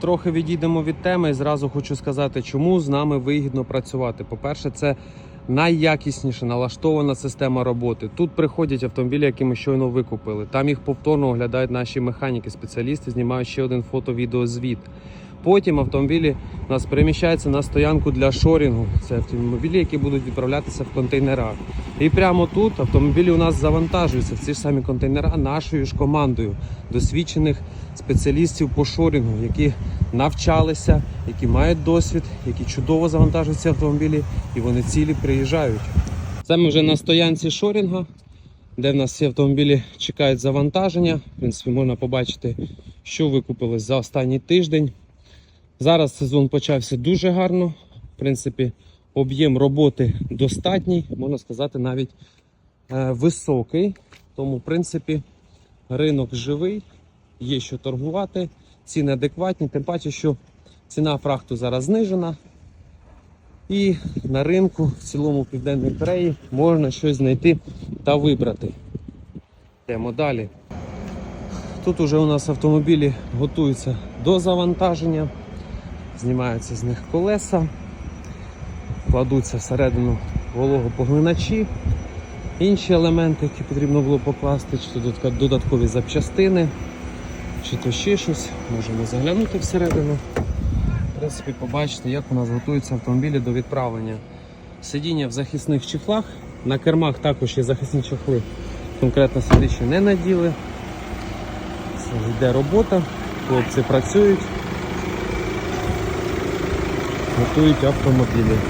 трохи відійдемо від теми і зразу хочу сказати, чому з нами вигідно працювати. По-перше, це найякісніше налаштована система роботи. Тут приходять автомобілі, які ми щойно викупили. Там їх повторно оглядають наші механіки, спеціалісти, знімають ще один фото-відеозвіт. Потім автомобілі у нас переміщаються на стоянку для шорінгу. Це автомобілі, які будуть відправлятися в контейнерах. І прямо тут автомобілі у нас завантажуються в ці ж самі контейнера нашою ж командою досвідчених спеціалістів по шорінгу, які навчалися, які мають досвід, які чудово завантажують ці автомобілі, і вони цілі приїжджають. Це ми вже на стоянці шорінга, де в нас ці автомобілі чекають завантаження. В принципі, можна побачити, що викупили за останній тиждень. Зараз сезон почався дуже гарно. В принципі, об'єм роботи достатній, можна сказати, навіть е, високий. Тому, в принципі, ринок живий, є що торгувати, ціни адекватні, тим паче, що ціна фрахту зараз знижена. І на ринку в цілому Південної Кореї можна щось знайти та вибрати. Йдемо далі. Тут уже у нас автомобілі готуються до завантаження, знімаються з них колеса, кладуться всередину вологопоглиначі, інші елементи, які потрібно було покласти, чи то додаткові запчастини, чи то ще щось. Можемо заглянути всередину. В принципі, побачити, як у нас готуються автомобілі до відправлення. Сидіння в захисних чехлах. На кермах також є захисні чехли. Конкретно сюди ще не наділи. Це йде робота, хлопці працюють, готують автомобілі.